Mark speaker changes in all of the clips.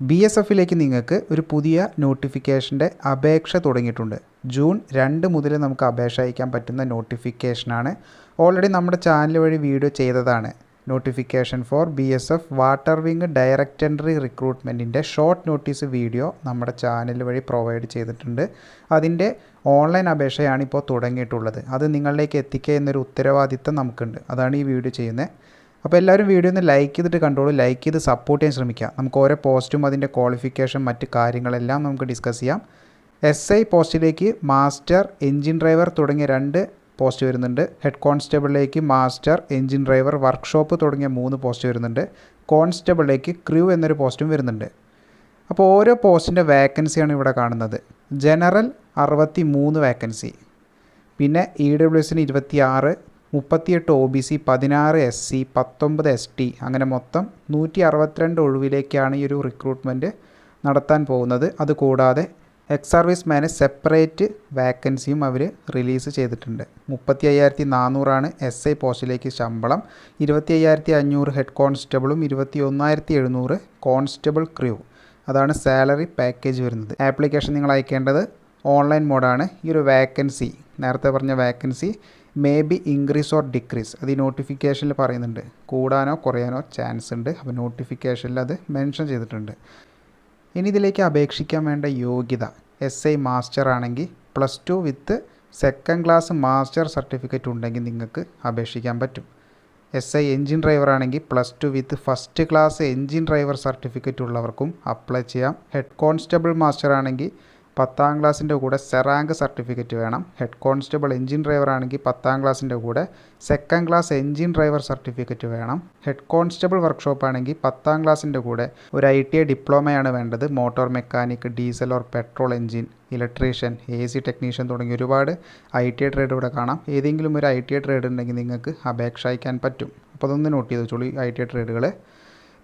Speaker 1: B S എഫിലേക്ക് നിങ്ങൾക്ക് ഒരു പുതിയ നോട്ടിഫിക്കേഷന്റെ അപേക്ഷ തുടങ്ങിയിട്ടുണ്ട്. ജൂൺ രണ്ട് മുതൽ നമുക്ക് അപേക്ഷ അയക്കാൻ പറ്റുന്ന നോട്ടിഫിക്കേഷനാണ്. ഓൾറെഡി നമ്മുടെ ചാനൽ വഴി വീഡിയോ ചെയ്തതാണ്. Notification for B S F water wing direct entry റിക്രൂട്ട്മെന്റിന്റെ short notice video നമ്മുടെ ചാനൽ വഴി പ്രൊവൈഡ് ചെയ്തിട്ടുണ്ട്. അതിന്റെ ഓൺലൈൻ അപേക്ഷയാണ് ഇപ്പോൾ തുടങ്ങിയിട്ടുള്ളത്. അത് നിങ്ങളിലേക്ക് എത്തിക്കുക എന്നൊരു ഉത്തരവാദിത്തം നമുക്കുണ്ട്. അതാണ് ഈ വീഡിയോ ചെയ്യുന്നത്. അപ്പോൾ എല്ലാവരും വീഡിയോ ഒന്ന് ലൈക്ക് ചെയ്തിട്ട് കണ്ടോളൂ ലൈക്ക് ചെയ്ത് സപ്പോർട്ട് ചെയ്യാൻ ശ്രമിക്കുക നമുക്ക് ഓരോ പോസ്റ്റും അതിന്റെ ക്വാളിഫിക്കേഷൻ മറ്റ് കാര്യങ്ങളെല്ലാം നമുക്ക് ഡിസ്കസ് ചെയ്യാം. എസ് ഐ പോസ്റ്റിലേക്ക് മാസ്റ്റർ എൻജിൻ ഡ്രൈവർ തുടങ്ങിയ രണ്ട് പോസ്റ്റ് വരുന്നുണ്ട്. ഹെഡ് കോൺസ്റ്റബിളിലേക്ക് മാസ്റ്റർ എൻജിൻ ഡ്രൈവർ വർക്ക്ഷോപ്പ് തുടങ്ങിയ മൂന്ന് പോസ്റ്റ് വരുന്നുണ്ട്. കോൺസ്റ്റബിളിലേക്ക് ക്രൂ എന്നൊരു പോസ്റ്റും വരുന്നുണ്ട്. അപ്പോൾ ഓരോ പോസ്റ്റിന്റെ വേക്കൻസിയാണ് ഇവിടെ കാണുന്നത്. ജനറൽ അറുപത്തി മൂന്ന് വേക്കൻസി പിന്നെ ഇ ഡബ്ല്യു എസിന് ഇരുപത്തി ആറ് മുപ്പത്തിയെട്ട് ഒ ബി സി പതിനാറ് എസ് സി പത്തൊമ്പത് എസ് ടി അങ്ങനെ മൊത്തം നൂറ്റി അറുപത്തിരണ്ട് ഒഴിവിലേക്കാണ് ഈ ഒരു റിക്രൂട്ട്മെന്റ് നടത്താൻ പോകുന്നത്. അതുകൂടാതെ എക്സ് സർവീസ് മാന് സെപ്പറേറ്റ് വാക്കൻസിയും അവർ റിലീസ് ചെയ്തിട്ടുണ്ട്. മുപ്പത്തി അയ്യായിരത്തി നാനൂറാണ് എസ് ഐ പോസ്റ്റിലേക്ക് ശമ്പളം. ഇരുപത്തി അയ്യായിരത്തി അഞ്ഞൂറ് ഹെഡ് കോൺസ്റ്റബിളും ഇരുപത്തി ഒന്നായിരത്തി എഴുന്നൂറ് കോൺസ്റ്റബിൾ ക്രൂ അതാണ് സാലറി പാക്കേജ് വരുന്നത്. ആപ്ലിക്കേഷൻ നിങ്ങൾ അയക്കേണ്ടത് ഓൺലൈൻ മോഡാണ് ഈ ഒരു വാക്കൻസി നേരത്തെ പറഞ്ഞ vacancy may be increase or decrease അത് ഈ നോട്ടിഫിക്കേഷനിൽ പറയുന്നുണ്ട്. കൂടാനോ കുറയാനോ ചാൻസ് ഉണ്ട്. അപ്പോൾ നോട്ടിഫിക്കേഷനിൽ അത് മെൻഷൻ ചെയ്തിട്ടുണ്ട്. ഇനി ഇതിലേക്ക് അപേക്ഷിക്കാൻ വേണ്ട യോഗ്യത എസ് ഐ മാസ്റ്റർ ആണെങ്കിൽ plus two with second class master certificate ഉണ്ടെങ്കിൽ നിങ്ങൾക്ക് അപേക്ഷിക്കാൻ പറ്റും. എസ് ഐ എൻജിൻ ഡ്രൈവർ ആണെങ്കിൽ plus two with first class engine driver certificate ഉള്ളവർക്കും അപ്ലൈ ചെയ്യാം. ഹെഡ് കോൺസ്റ്റബിൾ മാസ്റ്റർ ആണെങ്കിൽ പത്താം ക്ലാസ്സിന്റെ കൂടെ സെറാങ്ക് സർട്ടിഫിക്കറ്റ് വേണം. ഹെഡ് കോൺസ്റ്റബിൾ എൻജിൻ ഡ്രൈവർ ആണെങ്കിൽ പത്താം ക്ലാസ്സിന്റെ കൂടെ second class engine driver certificate വേണം. ഹെഡ് കോൺസ്റ്റബിൾ വർക്ക്ഷോപ്പ് ആണെങ്കിൽ പത്താം ക്ലാസ്സിന്റെ കൂടെ ഒരു ഐ ടി ഐ ഡിപ്ലോമയാണ് വേണ്ടത്. Motor mechanic diesel or petrol engine electrician A C technician തുടങ്ങി ഒരുപാട് ഐ ടി ഐ ട്രേഡ് ഇവിടെ കാണാം. ഏതെങ്കിലും ഒരു ഐ ടി ഐ ട്രേഡ് ഉണ്ടെങ്കിൽ നിങ്ങൾക്ക് അപേക്ഷ അയക്കാൻ പറ്റും. അപ്പോൾ അതൊന്ന് നോട്ട് ചെയ്ത് വെച്ചോളൂ ഐ ടി ഐ ട്രേഡുകൾ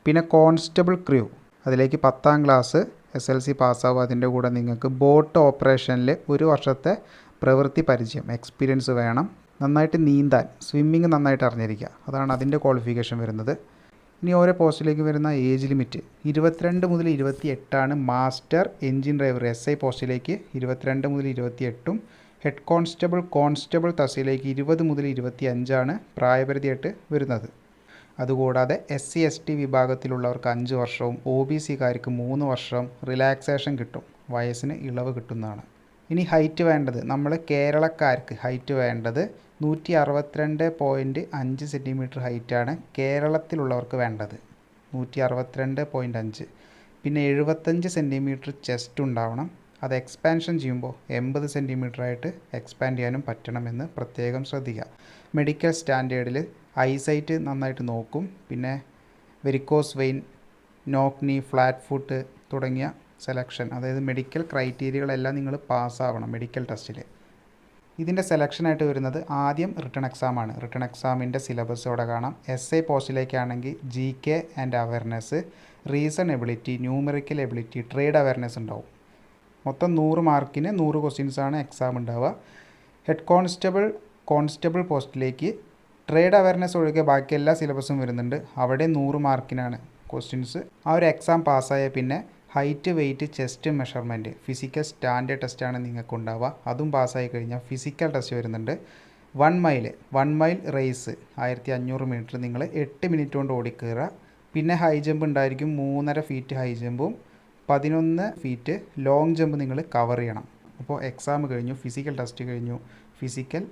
Speaker 1: പിന്നെ കോൺസ്റ്റബിൾ ക്രൂ അതിലേക്ക് പത്താം ക്ലാസ് എസ് എൽ സി പാസ്സാവും അതിന്റെ കൂടെ നിങ്ങൾക്ക് ബോട്ട് ഓപ്പറേഷനിൽ ഒരു വർഷത്തെ പ്രവൃത്തി പരിചയം എക്സ്പീരിയൻസ് വേണം. നന്നായിട്ട് നീന്താൻ സ്വിമ്മിങ് നന്നായിട്ട് അറിഞ്ഞിരിക്കുക. അതാണ് അതിന്റെ ക്വാളിഫിക്കേഷൻ വരുന്നത്. ഇനി ഓരോ പോസ്റ്റിലേക്ക് വരുന്ന ഏജ് ലിമിറ്റ് ഇരുപത്തിരണ്ട് മുതൽ ഇരുപത്തി എട്ടാണ് master engine driver S I പോസ്റ്റിലേക്ക് ഇരുപത്തിരണ്ട് മുതൽ ഇരുപത്തി എട്ടും ഹെഡ് കോൺസ്റ്റബിൾ കോൺസ്റ്റബിൾ തസ്സിലേക്ക് ഇരുപത് മുതൽ ഇരുപത്തി അഞ്ചാണ് പ്രായപരിധിയായിട്ട് വരുന്നത്. അതുകൂടാതെ എസ് സി എസ് ടി വിഭാഗത്തിലുള്ളവർക്ക് അഞ്ച് വർഷവും ഒ ബി സിക്കാർക്ക് മൂന്ന് വർഷം റിലാക്സേഷൻ കിട്ടും. വയസ്സിന് ഇളവ് കിട്ടുന്നതാണ്. ഇനി ഹൈറ്റ് വേണ്ടത്. നമ്മൾ കേരളക്കാർക്ക് ഹൈറ്റ് വേണ്ടത് നൂറ്റി അറുപത്തിരണ്ട് പോയിന്റ് അഞ്ച് സെന്റിമീറ്റർ ഹൈറ്റാണ് കേരളത്തിലുള്ളവർക്ക് വേണ്ടത്. നൂറ്റി അറുപത്തിരണ്ട് പോയിന്റ് അഞ്ച്. പിന്നെ എഴുപത്തഞ്ച് സെന്റിമീറ്റർ ചെസ്റ്റ് ഉണ്ടാവണം. അത് എക്സ്പാൻഷൻ ചെയ്യുമ്പോൾ എൺപത് സെന്റിമീറ്ററായിട്ട് എക്സ്പാൻഡ് ചെയ്യാനും പറ്റണമെന്ന് പ്രത്യേകം ശ്രദ്ധിക്കുക. മെഡിക്കൽ സ്റ്റാൻഡേർഡിൽ ഐസൈറ്റ് നന്നായിട്ട് നോക്കും. പിന്നെ varicose vein knock knee flat foot തുടങ്ങിയ സെലക്ഷൻ അതായത് മെഡിക്കൽ ക്രൈറ്റീരിയകളെല്ലാം നിങ്ങൾ പാസ്സാവണം മെഡിക്കൽ ടെസ്റ്റിൽ ഇതിന്റെ സെലക്ഷനായിട്ട് വരുന്നത് ആദ്യം റിട്ടേൺ എക്സാമാണ് റിട്ടേൺ എക്സാമിന്റെ സിലബസ് ഇവിടെ കാണാം. S I പോസ്റ്റിലേക്കാണെങ്കിൽ G K and awareness reason ability numerical ability trade awareness ഉണ്ടാവും. മൊത്തം നൂറ് മാർക്കിന് നൂറ് ക്വസ്റ്റ്യൻസാണ് എക്സാം ഉണ്ടാവുക. ഹെഡ് കോൺസ്റ്റബിൾ കോൺസ്റ്റബിൾ പോസ്റ്റിലേക്ക് ട്രേഡ് അവയർനെസ് ഒഴികെ ബാക്കി എല്ലാ സിലബസും വരുന്നുണ്ട്. അവിടെ നൂറ് മാർക്കിനാണ് ക്വസ്റ്റ്യൻസ് ആ ഒരു എക്സാം പാസ്സായ പിന്നെ height weight chest measurement physical standard ടെസ്റ്റാണ് നിങ്ങൾക്ക് ഉണ്ടാവുക അതും പാസ്സായി കഴിഞ്ഞാൽ ഫിസിക്കൽ ടെസ്റ്റ് വരുന്നുണ്ട്. One mile one mile race ആയിരത്തി അഞ്ഞൂറ് മീറ്റർ നിങ്ങൾ എട്ട് മിനിറ്റ് കൊണ്ട് ഓടിക്കയറുക പിന്നെ ഹൈ ജമ്പ് ഉണ്ടായിരിക്കും മൂന്നര ഫീറ്റ് ഹൈ ജമ്പും പതിനൊന്ന് ഫീറ്റ് ലോങ് ജമ്പ് നിങ്ങൾ കവർ ചെയ്യണം. അപ്പോൾ എക്സാം കഴിഞ്ഞു ഫിസിക്കൽ ടെസ്റ്റ് കഴിഞ്ഞു ഫിസിക്കൽ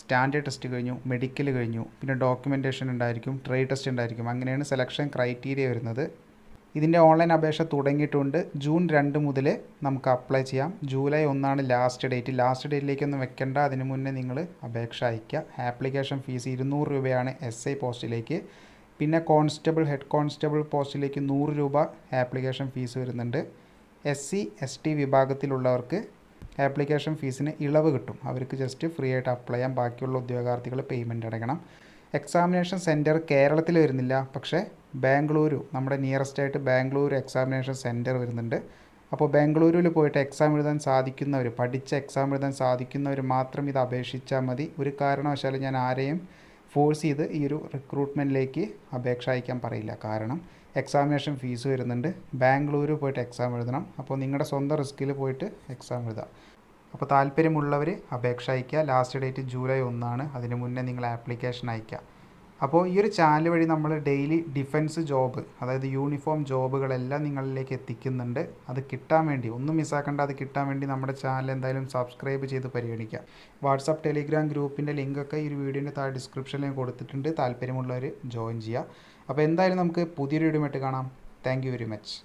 Speaker 1: സ്റ്റാൻഡേർഡ് ടെസ്റ്റ് കഴിഞ്ഞു മെഡിക്കൽ കഴിഞ്ഞു പിന്നെ ഡോക്യുമെന്റേഷൻ ഉണ്ടായിരിക്കും ട്രേഡ് ടെസ്റ്റ് ഉണ്ടായിരിക്കും. അങ്ങനെയാണ് സെലക്ഷൻ ക്രൈറ്റീരിയ വരുന്നത്. ഇതിന്റെ ഓൺലൈൻ അപേക്ഷ തുടങ്ങിയിട്ടുണ്ട്. ജൂൺ രണ്ട് മുതൽ നമുക്ക് അപ്ലൈ ചെയ്യാം. ജൂലൈ ഒന്നാണ് ലാസ്റ്റ് ഡേറ്റ് ലാസ്റ്റ് ഡേറ്റിലേക്കൊന്നും വെക്കേണ്ട. അതിന് മുന്നേ നിങ്ങൾ അപേക്ഷ അയയ്ക്കുക. ആപ്ലിക്കേഷൻ ഫീസ് ഇരുന്നൂറ് രൂപയാണ് എസ് ഐ പോസ്റ്റിലേക്ക് പിന്നെ കോൺസ്റ്റബിൾ ഹെഡ് കോൺസ്റ്റബിൾ പോസ്റ്റിലേക്ക് നൂറ് രൂപ ആപ്ലിക്കേഷൻ ഫീസ് വരുന്നുണ്ട്. എസ് സി എസ് ടി വിഭാഗത്തിലുള്ളവർക്ക് ആപ്ലിക്കേഷൻ ഫീസിന് ഇളവ് കിട്ടും. അവർക്ക് ജസ്റ്റ് ഫ്രീ ആയിട്ട് അപ്ലൈ ചെയ്യാം ബാക്കിയുള്ള ഉദ്യോഗാർത്ഥികൾ പേയ്മെന്റ് അടയ്ക്കണം. എക്സാമിനേഷൻ സെന്റർ കേരളത്തിൽ വരുന്നില്ല. പക്ഷേ ബാംഗ്ലൂരു നമ്മുടെ നിയറസ്റ്റ് ആയിട്ട് ബാംഗ്ലൂർ എക്സാമിനേഷൻ സെന്റർ വരുന്നുണ്ട്. അപ്പോൾ ബാംഗ്ലൂരിൽ പോയിട്ട് എക്സാം എഴുതാൻ സാധിക്കുന്നവർ പഠിച്ച എക്സാം എഴുതാൻ സാധിക്കുന്നവർ മാത്രം ഇത് അപേക്ഷിച്ചാൽ മതി. ഒരു കാരണവശാലും ഞാൻ ആരെയും ഫോഴ്സ് ചെയ്ത് ഈ ഒരു റിക്രൂട്ട്മെന്റിലേക്ക് അപേക്ഷ അയക്കാൻ പറയില്ല. കാരണം എക്സാമിനേഷൻ ഫീസ് വരുന്നുണ്ട്. ബാംഗ്ലൂർ പോയിട്ട് എക്സാം എഴുതണം. അപ്പോൾ നിങ്ങളുടെ സ്വന്തം റിസ്കിൽ പോയിട്ട് എക്സാം എഴുതാം. അപ്പോൾ താല്പര്യമുള്ളവർ അപേക്ഷ അയയ്ക്കുക. ലാസ്റ്റ് ഡേറ്റ് ജൂലൈ ഒന്നാണ്. അതിന് മുന്നേ നിങ്ങൾ ആപ്ലിക്കേഷൻ അയയ്ക്കുക അപ്പോൾ ഈ ഒരു ചാനൽ വഴി നമ്മൾ ഡെയിലി ഡിഫൻസ് ജോബ് അതായത് യൂണിഫോം ജോബുകളെല്ലാം നിങ്ങളിലേക്ക് എത്തിക്കുന്നുണ്ട്. അത് കിട്ടാൻ വേണ്ടി ഒന്നും മിസ്സാക്കേണ്ട അത് കിട്ടാൻ വേണ്ടി നമ്മുടെ ചാനൽ എന്തായാലും സബ്സ്ക്രൈബ് ചെയ്ത് പരിഗണിക്കുക വാട്സപ്പ് ടെലിഗ്രാം ഗ്രൂപ്പിന്റെ ലിങ്കൊക്കെ ഈ ഒരു വീഡിയോന്റെ താഴെ ഡിസ്ക്രിപ്ഷനിൽ കൊടുത്തിട്ടുണ്ട്. താല്പര്യമുള്ളവർ ജോയിൻ ചെയ്യുക. അപ്പോൾ എന്തായാലും നമുക്ക് പുതിയൊരു വീഡിയോ കാണാം. Thank very much